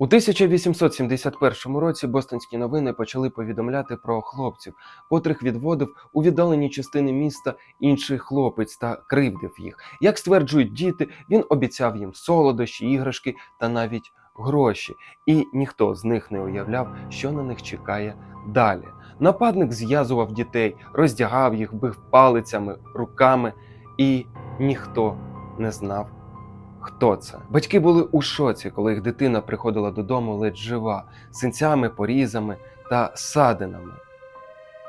У 1871 році бостонські новини почали повідомляти про хлопців, котрих відводив у віддалені частини міста інший хлопець та кривдив їх. Як стверджують діти, він обіцяв їм солодощі, іграшки та навіть гроші, і ніхто з них не уявляв, що на них чекає далі. Нападник зв'язував дітей, роздягав їх, бив палицями, руками, і ніхто не знав. Хто це? Батьки були у шоці, коли їх дитина приходила додому ледь жива, синцями, порізами та садинами.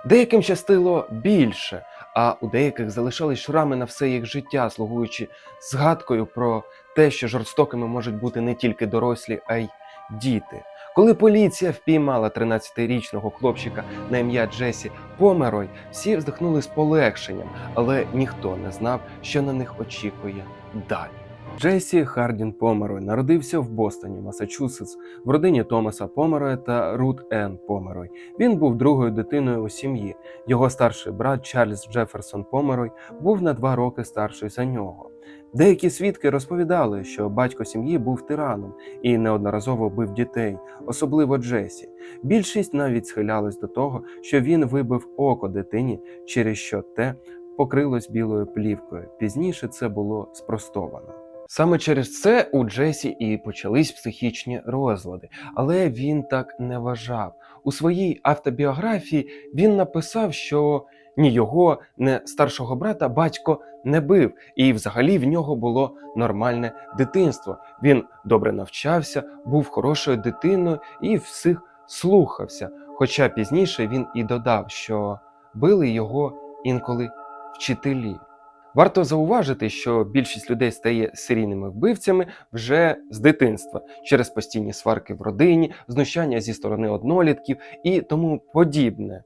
Деяким щастило більше, а у деяких залишались шрами на все їх життя, слугуючи згадкою про те, що жорстокими можуть бути не тільки дорослі, а й діти. Коли поліція впіймала 13-річного хлопчика на ім'я Джесі Померой, всі вздихнули з полегшенням, але ніхто не знав, що на них очікує далі. Джесі Хардін Померой народився в Бостоні, Масачусетс, в родині Томаса Помероя та Рут Енн Померой. Він був другою дитиною у сім'ї. Його старший брат Чарльз Джеферсон Померой був на два роки старший за нього. Деякі свідки розповідали, що батько сім'ї був тираном і неодноразово бив дітей, особливо Джесі. Більшість навіть схилялась до того, що він вибив око дитині, через що те покрилось білою плівкою. Пізніше це було спростовано. Саме через це у Джесі і почались психічні розлади, але він так не вважав. У своїй автобіографії він написав, що ні його, ні старшого брата батько не бив, і взагалі в нього було нормальне дитинство. Він добре навчався, був хорошою дитиною і всіх слухався. Хоча пізніше він і додав, що били його інколи вчителі. Варто зауважити, що більшість людей стає серійними вбивцями вже з дитинства через постійні сварки в родині, знущання зі сторони однолітків і тому подібне,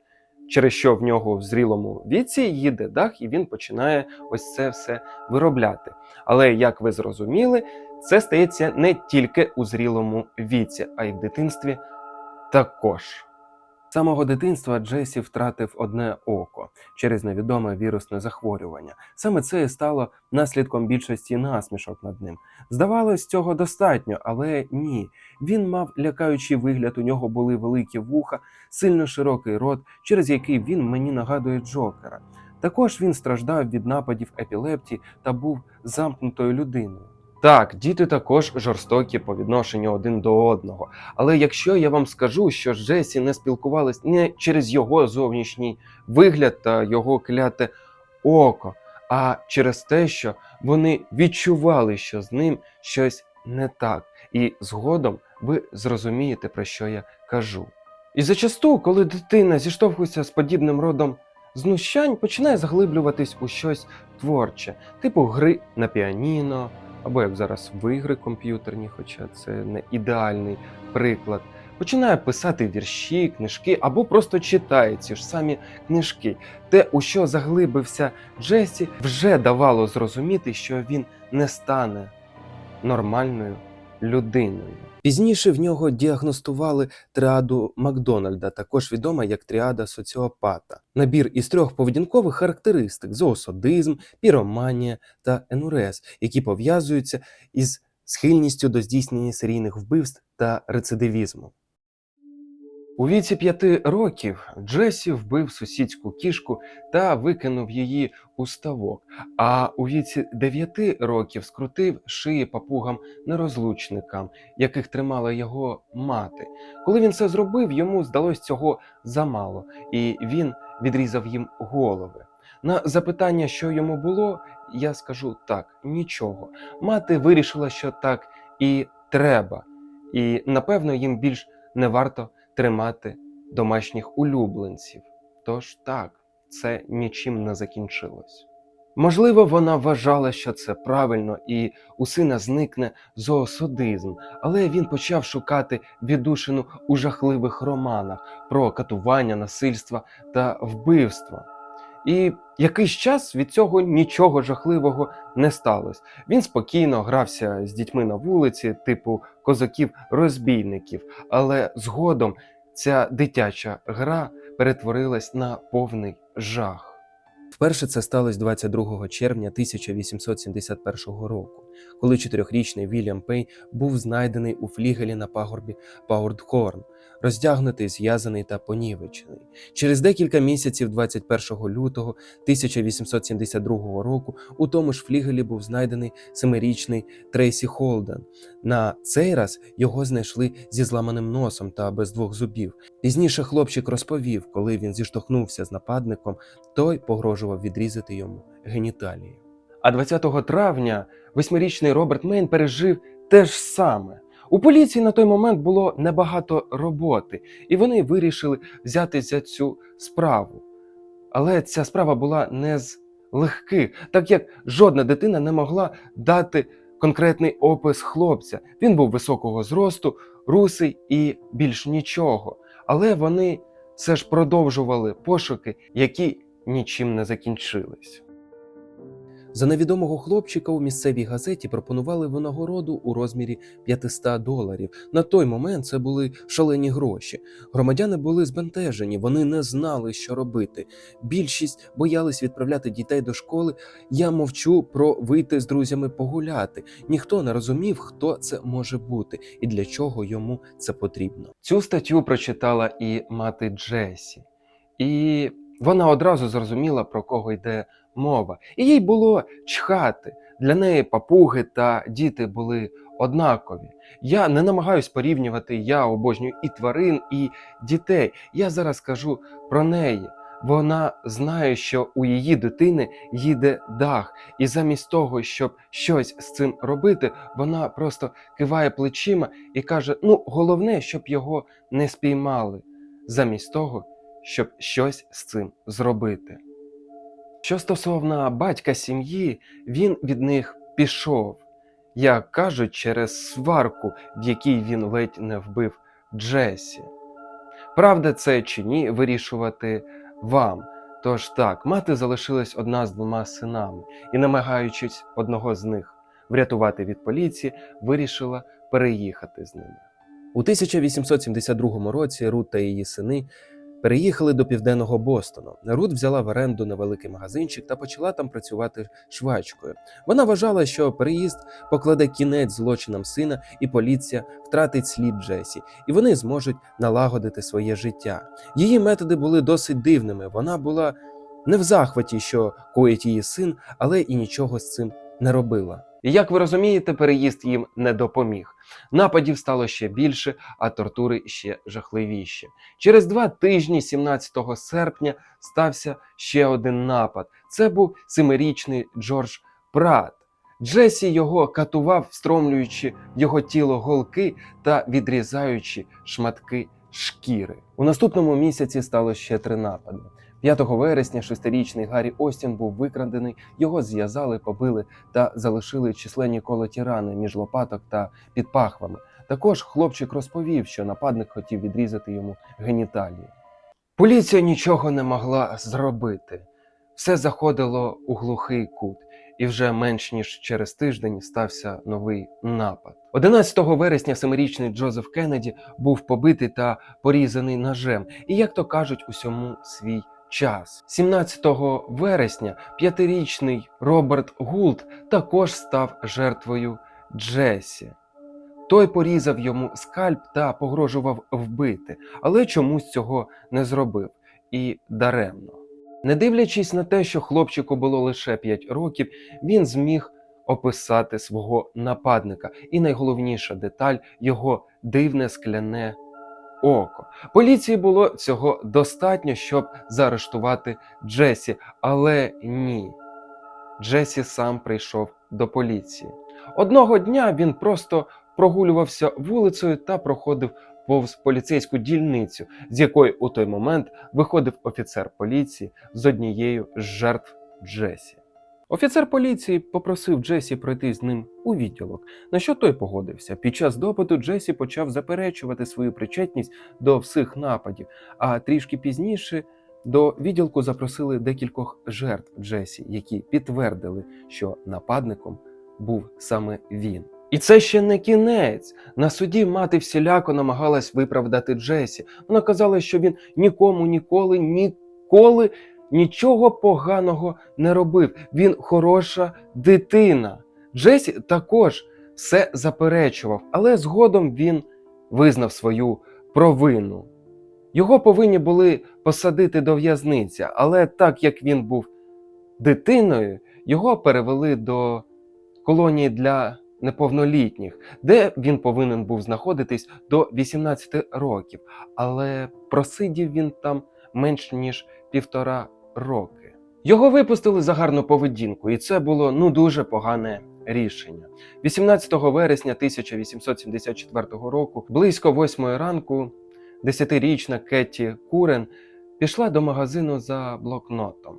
через що в нього в зрілому віці їде дах, і він починає ось це все виробляти. Але як ви зрозуміли, це стається не тільки у зрілому віці, а й в дитинстві також. Самого дитинства Джесі втратив одне око через невідоме вірусне захворювання. Саме це і стало наслідком більшості насмішок над ним. Здавалось, цього достатньо, але ні. Він мав лякаючий вигляд, у нього були великі вуха, сильно широкий рот, через який він мені нагадує Джокера. Також він страждав від нападів епілепсії та був замкнутою людиною. Так, діти також жорстокі по відношенню один до одного. Але якщо я вам скажу, що Джесі не спілкувались не через його зовнішній вигляд та його кляте око, а через те, що вони відчували, що з ним щось не так, і згодом ви зрозумієте, про що я кажу. І зачасту, коли дитина зіштовхується з подібним родом знущань, починає заглиблюватись у щось творче, типу гри на піаніно, або як зараз в ігри комп'ютерні, хоча це не ідеальний приклад. Починає писати вірші, книжки або просто читає ці ж самі книжки. Те, у що заглибився Джесі, вже давало зрозуміти, що він не стане нормальною людиною. Пізніше в нього діагностували тріаду Макдональда, також відома як тріада соціопата, набір із трьох поведінкових характеристик: зоосадизм, піроманія та енурез, які пов'язуються із схильністю до здійснення серійних вбивств та рецидивізму. У віці п'яти років Джесі вбив сусідську кішку та викинув її у ставок, а у віці дев'яти років скрутив шиї папугам нерозлучникам, яких тримала його мати. Коли він це зробив, йому здалось цього замало, і він відрізав їм голови. На запитання, що йому було, я скажу так: нічого. Мати вирішила, що так і треба, і напевно їм більш не варто тримати домашніх улюбленців. Тож так, це нічим не закінчилось. Можливо, вона вважала, що це правильно, і у сина зникне зоосодизм, але він почав шукати віддушину у жахливих романах про катування, насильства та вбивства. І якийсь час від цього нічого жахливого не сталося. Він спокійно грався з дітьми на вулиці, типу козаків-розбійників, але згодом ця дитяча гра перетворилась на повний жах. Вперше це сталося 22 червня 1871 року. Коли чотирьохрічний Вільям Пей був знайдений у флігелі на пагорбі Паурдхорн, роздягнутий, зв'язаний та понівечений. Через декілька місяців, 21 лютого 1872 року, у тому ж флігелі був знайдений семирічний Трейсі Холден. На цей раз його знайшли зі зламаним носом та без двох зубів. Пізніше хлопчик розповів, коли він зіштовхнувся з нападником, той погрожував відрізати йому геніталії. А 20 травня восьмирічний Роберт Мейн пережив те ж саме. У поліції на той момент було небагато роботи, і вони вирішили взятися цю справу. Але ця справа була не з легких, так як жодна дитина не могла дати конкретний опис хлопця. Він був високого зросту, русий і більш нічого. Але вони все ж продовжували пошуки, які нічим не закінчились. За невідомого хлопчика у місцевій газеті пропонували винагороду у розмірі 500 доларів. На той момент це були шалені гроші. Громадяни були збентежені, вони не знали, що робити. Більшість боялись відправляти дітей до школи. Я мовчу про вийти з друзями погуляти. Ніхто не розумів, хто це може бути і для чого йому це потрібно. Цю статтю прочитала і мати Джесі, і вона одразу зрозуміла, про кого йде мова. І їй було чхати. Для неї папуги та діти були однакові. Я не намагаюсь порівнювати, я обожнюю і тварин, і дітей. Я зараз кажу про неї. Вона знає, що у її дитини їде дах, і замість того, щоб щось з цим робити, вона просто киває плечима і каже: ну, головне, щоб його не спіймали, замість того, щоб щось з цим зробити. Що стосовно батька сім'ї, він від них пішов, як кажуть, через сварку, в якій він ледь не вбив Джесі. Правда це чи ні, вирішувати вам. Тож так, мати залишилась одна з двома синами і, намагаючись одного з них врятувати від поліції, вирішила переїхати з ними. У 1872 році Рут та її сини переїхали до південного Бостона. Рут взяла в оренду невеликий магазинчик та почала там працювати швачкою. Вона вважала, що переїзд покладе кінець злочинам сина, і поліція втратить слід Джесі, і вони зможуть налагодити своє життя. Її методи були досить дивними. Вона була не в захваті, що коїть її син, але і нічого з цим не робила. І як ви розумієте, переїзд їм не допоміг. Нападів стало ще більше, а тортури ще жахливіші. Через два тижні, 17 серпня, стався ще один напад. Це був семирічний Джордж Прат. Джесі його катував, встромлюючи його тіло голки та відрізаючи шматки шкіри. У наступному місяці стало ще три напади. 5 вересня шестирічний Гаррі Остін був викрадений, його зв'язали, побили та залишили численні колоті рани між лопаток та під пахвами. Також хлопчик розповів, що нападник хотів відрізати йому геніталії. Поліція нічого не могла зробити. Все заходило у глухий кут, і вже менш ніж через тиждень стався новий напад. 11 вересня семирічний Джозеф Кеннеді був побитий та порізаний ножем, і, як то кажуть, усьому свій час. 17 вересня п'ятирічний Роберт Гулт також став жертвою Джесі. Той порізав йому скальп та погрожував вбити, але чомусь цього не зробив і даремно. Не дивлячись на те, що хлопчику було лише 5 років, він зміг описати свого нападника, і найголовніша деталь його дивне скляне око. Поліції було цього достатньо, щоб заарештувати Джесі, але ні. Джесі сам прийшов до поліції. Одного дня він просто прогулювався вулицею та проходив повз поліцейську дільницю, з якої у той момент виходив офіцер поліції з однією з жертв Джесі. Офіцер поліції попросив Джесі пройти з ним у відділок, на що той погодився. Під час допиту Джесі почав заперечувати свою причетність до всіх нападів, а трішки пізніше до відділку запросили декількох жертв Джесі, які підтвердили, що нападником був саме він. І це ще не кінець. На суді мати всіляко намагалась виправдати Джесі. Вона казала, що він нікому ніколи, ніколи нічого поганого не робив. Він хороша дитина. Джесі також все заперечував, але згодом він визнав свою провину. Його повинні були посадити до в'язниці, але так як він був дитиною, його перевели до колонії для неповнолітніх, де він повинен був знаходитись до 18 років. Але просидів він там менш ніж півтора роки. Його випустили за гарну поведінку, і це було ну дуже погане рішення. 18 вересня 1874 року, близько 8 ранку, 10-річна Кетті Курен пішла до магазину за блокнотом,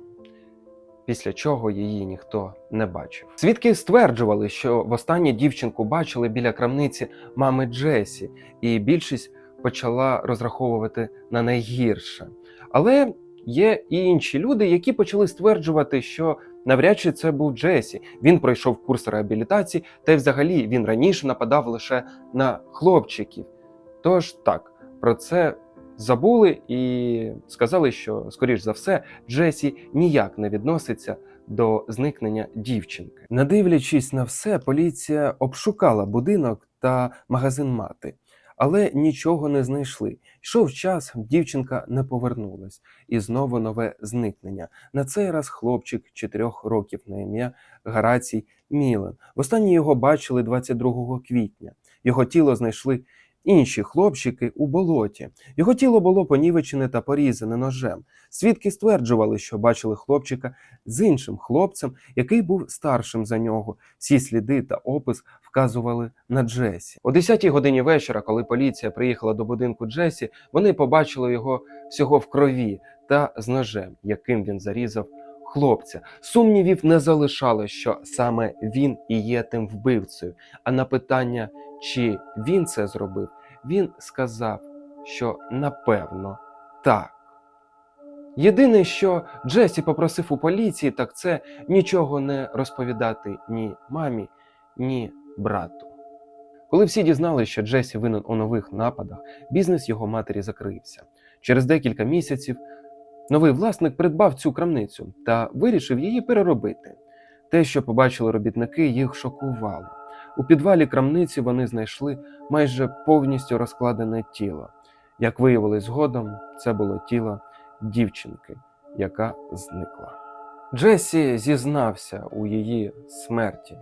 після чого її ніхто не бачив. Свідки стверджували, що востаннє дівчинку бачили біля крамниці мами Джесі, і більшість почала розраховувати на найгірше. Але є і інші люди, які почали стверджувати, що навряд чи це був Джесі. Він пройшов курс реабілітації, та й взагалі він раніше нападав лише на хлопчиків. Тож так, про це забули і сказали, що, скоріш за все, Джесі ніяк не відноситься до зникнення дівчинки. Надивлячись на все, поліція обшукала будинок та магазин мати, але нічого не знайшли. Йшов час, дівчинка не повернулась, і знову нове зникнення. На цей раз хлопчик чотирьох років на ім'я Гарацій Мілен. Востаннє його бачили 22 квітня. Його тіло знайшли інші хлопчики у болоті. Його тіло було понівечене та порізане ножем. Свідки стверджували, що бачили хлопчика з іншим хлопцем, який був старшим за нього. Всі сліди та опис вказували на Джесі. О 10 годині вечора, коли поліція приїхала до будинку Джесі, вони побачили його всього в крові та з ножем, яким він зарізав хлопця. Сумнівів не залишало, що саме він і є тим вбивцею. А на питання, чи він це зробив, він сказав, що напевно так. Єдине, що Джесі попросив у поліції, так це нічого не розповідати ні мамі, ні брату. Коли всі дізналися, що Джесі винен у нових нападах, бізнес його матері закрився. Через декілька місяців новий власник придбав цю крамницю та вирішив її переробити. Те, що побачили робітники, їх шокувало. У підвалі крамниці вони знайшли майже повністю розкладене тіло. Як виявилось згодом, це було тіло дівчинки, яка зникла. Джесі зізнався у її смерті.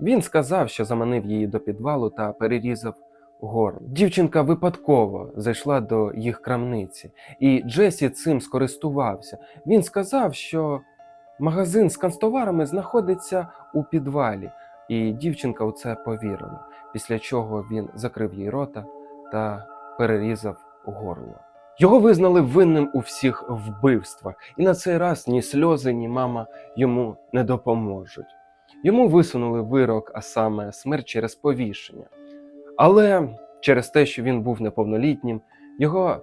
Він сказав, що заманив її до підвалу та перерізав горло. Дівчинка випадково зайшла до їх крамниці, і Джесі цим скористувався. Він сказав, що магазин з канцтоварами знаходиться у підвалі, і дівчинка у це повірила, після чого він закрив їй рота та перерізав горло. Його визнали винним у всіх вбивствах, і на цей раз ні сльози, ні мама йому не допоможуть. Йому висунули вирок, а саме смерть через повішення. Але через те, що він був неповнолітнім, його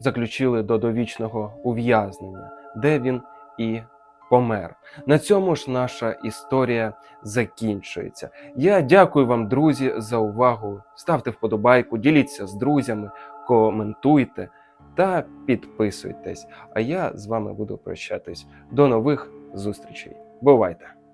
заключили до довічного ув'язнення, де він і помер. На цьому ж наша історія закінчується. Я дякую вам, друзі, за увагу. Ставте вподобайку, діліться з друзями, коментуйте та підписуйтесь. А я з вами буду прощатись. До нових зустрічей. Бувайте!